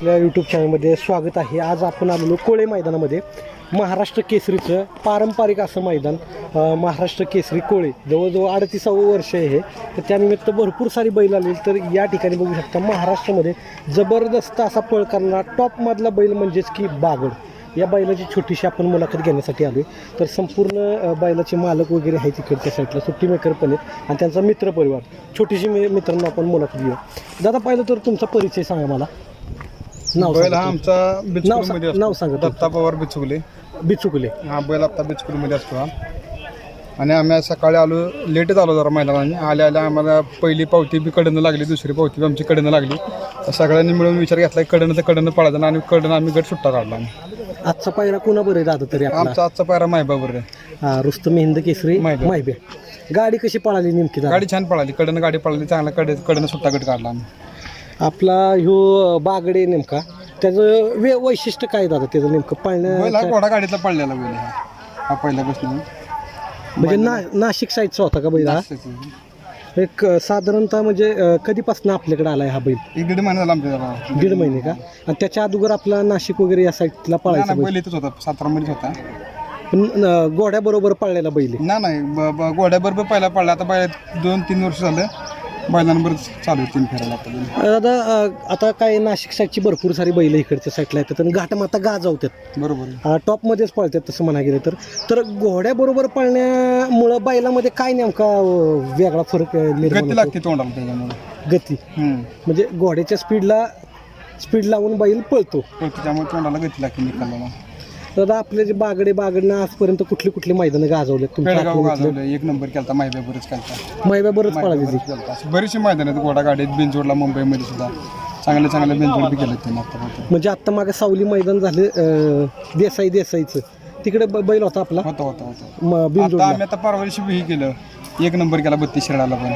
आपल्या यूट्यूब चॅनलमध्ये स्वागत आहे. आज आपण आलेलो कोळे मैदानामध्ये. महाराष्ट्र केसरीचं पारंपरिक असं मैदान महाराष्ट्र केसरी कोळे. जवळजवळ अडतीसावं वर्ष आहे. हे तर त्यानिमित्त भरपूर सारी बैल आलेली तर या ठिकाणी बघू शकता महाराष्ट्रामध्ये जबरदस्त असा पळ करणारा टॉपमधला बैल म्हणजेच की बागड. या बैलाची छोटीशी आपण मुलाखत घेण्यासाठी आलो तर संपूर्ण बैलाचे मालक वगैरे आहेत तिकडच्या साईडला सुट्टी मेकर पण आहेत आणि त्यांचा मित्रपरिवार. छोटीशी मी मित्रांनो आपण मुलाखत घेऊ दादा पाहिलं तर तुमचा परिचय सांगा मला. नाव बैल सांगा हा आमचा नाव बिचकुलीमध्ये सांग- नाव सांगा असतो दत्ता पवार बिचकुले. बिचुकले. हा बैल आता बिचकुलीमध्ये असतो हा. आणि आम्ही आज सकाळी आलो लेटच आलो जरा मैदानाने. आल्या आल्या आम्हाला पहिली पावती बी कडनं लागली दुसरी पावती बी आमची कडनं लागली. तर सगळ्यांनी मिळून विचार घेतला की कडनं तर कडनं पळायचं आणि कडनं आम्ही गट सुट्टा काढला आजचा पायरा कुणा बरं दादा तरी आपला? आमचा आजचा पायरा मायबाबर आहे. हा रुस्तम हिंद केसरी माहिबे. माहिबे गाडी कशी पळाली नेमकी दादा? गाडी छान पळाली. कडनं गाडी पळाली चांगला कडे कडनं सुट्टा गट काढला आम्ही. आपला ह्यो बागडे नेमका त्याचं वे वैशिष्ट्य काय दादा? त्याचं नेमकं बैल हा पळण्या घोडा गाडीतला पडलेला बैल हा. हा पहिल्यापासून म्हणजे ना नाशिक साईडचा होता का बैल हा? एक अं, साधारणतः म्हणजे अं, कधीपासून आपल्याकडे आलाय हा बैल? एक दीड महिना झाला आमच्या दीड महिने का? आणि त्याच्या अगोदर आपला नाशिक वगैरे या साईडला पळायचा बैल? बैल इथंच होता. सातारा मध्येच होता. पण अं, घोड्याबरोबर पळलेला बैल आहे. नाही नाही ब- ब- घोड्याबरोबर पहिला पडला आता बाय दोन तीन वर्ष झालं. बैलांबरोबर चालू तीन फेरायला दादा अं, आता काय नाशिक साईडची भरपूर सारी बैल इकडच्या साईडला येतात आणि घाटमाता गाजवतात. बरोबर आहे. अं, टॉपमध्येच पळतात तसं म्हणा गेलं तर. तर घोड्याबरोबर पळण्यामुळं बैलामध्ये काय नेमका अं, वेगळा फरक अं, निर्माण गती होतो? लागते तोंडाला त्याच्यामुळे. गती. हम्म. म्हणजे घोड्याच्या स्पीडला स्पीड लावून बैल पळतो. पण त्याच्यामुळे तोंडाला गती लागते निकालाला. दादा आपले जे बागडे बागडनं आजपर्यंत कुठली कुठली मैदानं गाजवले पेडगाव? गाजवलं एक नंबर केलता माहिती केलता. मैदाबरोबरच पळाली ती. माहिती केलता. अशी बरीचशी मैदान आहेत घोडा गाडीत बिनजोडला मुंबईमध्ये सुद्धा. चांगले चांगले बिनजोड बी केले त्यांनी आता म्हणजे आत्ता मागे सावली मैदान झाले अं, देसाई देसाईचं. तिकडे ब- बैल होता आपला? होता होता होता. म- आता बिनजोडला आम्ही आता परवा दिवशी हे केलं. एक नंबर केला बत्तीस शिराला पण.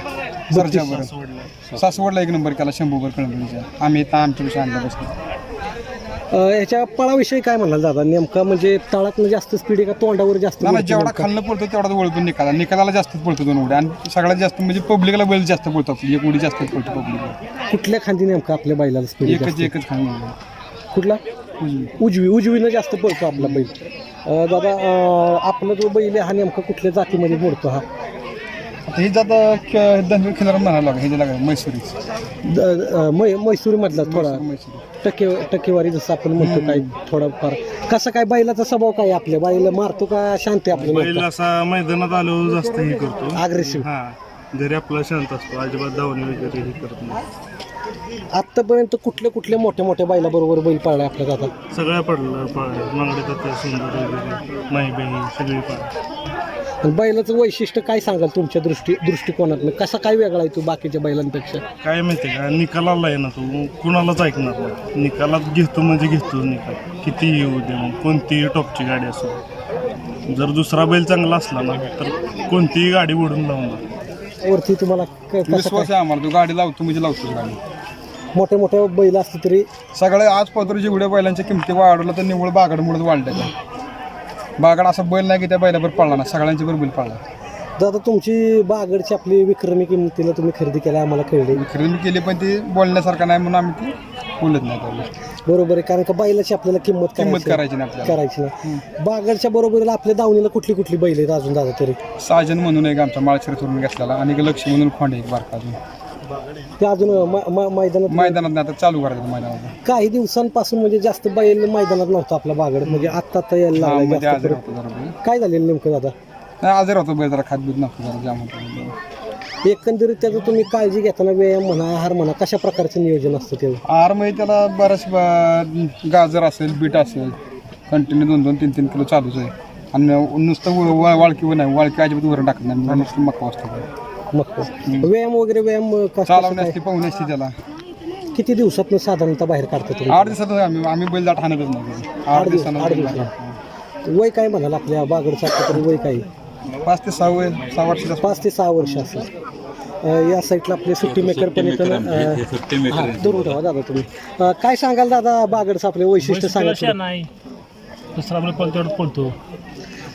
सासवडला एक नंबर केला शंभूवर कणबळीच्या आम्ही इथं आमच्या विषयी आणला बसलो. अं, ह्याच्या पळाविषयी काय म्हणाल दादा? नेमका म्हणजे तळातनं जास्त स्पीड आहे का तोंडावर जास्त जेवढा? खाल्लं पडतो तेवढा वळ पण निकाला. निकालाला जास्तच पडतो दोन उड्या. आणि सगळ्यात जास्त म्हणजे पब्लिकला बैल जास्त पडतो आपली एक उडी जास्त पडतो पब्लिकला कुठल्या खांदी नेमका आपल्या बैलाला स्पीड एकच एकच खाल्लं कुठला? उजवी. उजवीनं जास्त पळतो आपला बैल. अं, दादा अं, आपला जो बैल आहे हा नेमका कुठल्या जातीमध्ये मोडतो हा? आता हे जाता खिलार म्हणायला लागलं हे जे लागलं मैसुरी मधला थोडा. मैसुरी. टक्के टक्केवारी जसं आपण म्हणतो काय थोडाफार. कसा काय बैलाचा स्वभाव काय आहे आपल्या? बैल मारतो का शांत आहे आपलं बैल असा मैदानात आलो जास्त हे करतो. अग्रेसिव्ह हा. घरी आपला शांत असतो अजिबात धावणे वगैरे हे करत नाही. आतापर्यंत कुठल्या कुठल्या मोठ्या मोठ्या बैलाबरोबर बैल पाळलाय आपल्या दादा? सगळ्या पडलं पाळ मांगडे जाते सुंदर वगैरे माहीबही सगळी पाळ आणि बैलाचं वैशिष्ट्य काय सांगाल तुमच्या दृष्टी दृष्टिकोनातनं? कसा काय वेगळा आहे तो बाकीच्या बैलांपेक्षा? काय माहिती का? निकालाला आहे ना तो. कुणालाच ऐकणार नाही. निकालात घेतो म्हणजे घेतो निकाल. कितीही येऊ दे मग. कोणतीही टॉपची गाडी असो जर दुसरा बैल चांगला असला ना तर कोणतीही गाडी ओढून लावून जातो वरती तुम्हाला क- कसं विश्वास आहे आम्हाला. तो गाडी लावतो म्हणजे लावतो गाडी. मोठ्या मोठ्या बैल असले तरी सगळे आज पत्र जेवढ्या बैलांच्या किमती वाढवल्या तर निवड बागडमुळेच वाढल्या त्या बागड असा बैल नाही की त्या बैलावर पडला ना सगळ्यांच्या बरोबर बैल पडला दादा तुमची बागडची आपली विक्रमी किमतीला तुम्ही खरेदी केला आम्हाला कळले. खरेदी केली पण ती बोलण्यासारखं नाही म्हणून आम्ही ती बोलत नाही त्यावेळेस. बरोबर आहे कारण का बैलाची आपल्याला किंमत किंमत करायची करायची नाही आपल्याला. करायची ना बागडच्या बरोबरीला आपल्या दावणीला कुठली कुठली बैल आहेत अजून दादा तरी? साजन म्हणून एक आमचा माळशिरतून घेतलेला आणि एक लक्ष्मी म्हणून खोंड एक बारका अजून. ते अजून म- म- मैदानात आता चालू करायचं मैदानात. काही दिवसांपासून म्हणजे जास्त बैल मैदानात नव्हता आपला बागड. म्हणजे आत्ता आता यायला हा, लागलायमध्ये जास्त आजारी करून. होतो जरा बैल. काय झालेलं नेमकं दादा? नाही आजारी होतो बैल जरा खातबीत नव्हतं जरा जाम होतो एकंदरीत त्याचं तुम्ही काळजी घेताना व्यायाम म्हणा आहार म्हणा कशा प्रकारचं नियोजन असतं ते आहारमध्ये त्याला बऱ्याच ब- गाजर असेल बीट असेल कंटिन्यू दोन दोन तीन तीन किलो चालूच आहे. आणि नुसतं व- व- वाळकी नाही वाळकी अजिबात वरण टाकत नाही नुसतं मका असतो. मग व्यायाम वगैरे व्यायाम कसं- कसं चालवणे काय? असते पाहुणे असते त्याला. किती दिवसात साधारणतः बाहेर काढता तुम्ही? आठ दिवसात आम्ही आम्ही बैल दाट हाणतच नाही. आठ दिवस- दिवसानं आठ बैल दिवसानं. दाट. वय काय म्हणाल आपल्या बागडचं तरी वय काय? पाच ते सहा वय सहा वर्षाचा पाच ते सहा वर्ष असेल अं, या साईडला आपले सुट्टी मेकर पण येतं ना, अं, हा, दुरून ठेवा दादा तुम्ही. अं, काय सांगाल दादा बागडचं आपले वैशिष्ट्य सांगा नाही. दुसरा बैल पळतो पळतो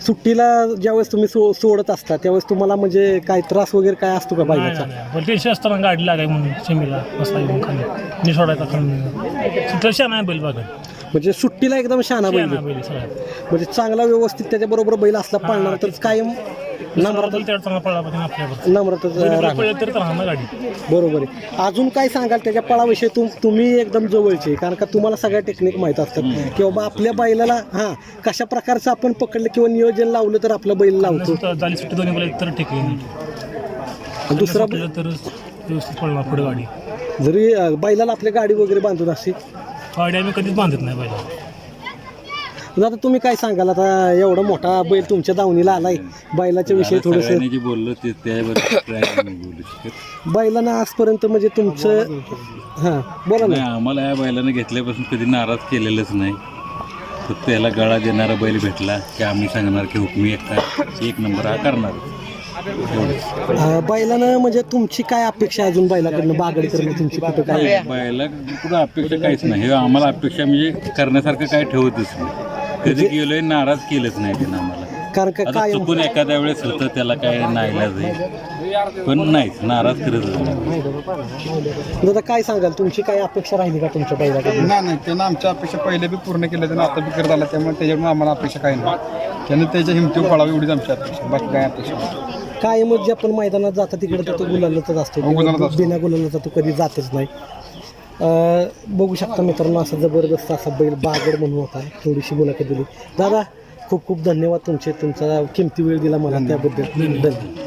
सुट्टीला ज्यावेळेस तुम्ही सो सोडत असता त्यावेळेस तुम्हाला म्हणजे काय त्रास वगैरे काय असतो का नाही नाही, नाही. पण टेन्शन असताना गाडी लागाय म्हणून सेमीला बसला येऊन खाली. मी सोडायचा खाली शान आहे बैल बघा. म्हणजे सुट्टीला एकदम शहाणा बैल. आहे. म्हणजे चांगला व्यवस्थित त्याच्याबरोबर बैल असला पाळणार तर कायम नम्रात बैल तेवढा चांगला पडला पाहिजे आपल्यावर नम्रातच बैल राहणार पळलं तर राहणार गाडी. बरोबर आहे. अजून काय सांगाल त्याच्या पळाविषयी? तुम तुम्ही एकदम जवळचे कारण का तुम्हाला सगळ्या टेक्निक माहीत असतात. की बाबा आपल्या बैलाला हां कशा प्रकारचं आपण पकडलं किंवा नियोजन लावलं तर आपला बैल लावतो? सुट्टा- झाली सुट्टी दोन्ही बैल तर ठीक आहे. दुसरा तर व्यवस्थित पुढे गाडी. जरी अं, बैलाला आपल्या गाडी वगैरे बांधून असते गाडी आम्ही कधीच बांधत नाही बैला आता तुम्ही काय सांगाल? आता एवढा मोठा बैल तुमच्या दावणीला आलाय. बैलाच्या विषयी थोडंसं सगळ्यांनी जे बोललो ते त्यावर काय नाही बोलू शकत. बैलांना आजपर्यंत म्हणजे तुमचं हां बोला नाही ना आम्हाला या बैलानं घेतल्यापासून कधी नाराज केलेलंच नाही. फक्त त्याला गळा देणारा बैल भेटला की आम्ही सांगणार की हुकमी एकटा एक नंबर हा करणार. एवढंच. अं, बैलानं म्हणजे तुमची काय अपेक्षा आहे अजून बैलाकडनं? बागड करणं तुमची कुठं काय? बैला कुठं अपेक्षा काहीच नाही. हे आम्हाला अपेक्षा म्हणजे करण्यासारखं काय ठेवतच नाही. कधी गेलोय नाराज केलंच नाही त्यानं आम्हाला. कारण का आता काय चुकून एखाद्या वेळेस होतं त्याला काय नाईलाज आहे. पण नाहीच नाराज करतच नाही दादा काय सांगाल? तुमची काय अपेक्षा राहिली का तुमच्या बैलाकडनं नाही नाही त्यानं आमच्या अपेक्षा पहिले बी पूर्ण केल्या त्यानं आता बी करत आला त्यामुळे त्याच्यामुळे आम्हाला अपेक्षा काही नाही. त्यानं त्याच्या हिमतीवर पडावी एवढीच आमची अपेक्षा बाकी काय अपेक्षा नाही. कायमच जे आपण मैदानात जाता तिकडे तर तो गुलालातच असतो. हो. बिना गुलालाचा तो कधी जातच नाही. बघू शकता मित्रांनो असा जबरदस्त असा बैल बागड म्हणून होता. थोडीशी मुलाखत दिली. दादा खूप खूप धन्यवाद तुमचे तुमचा किमती वेळ दिला मला त्याबद्दल. धन्यवाद.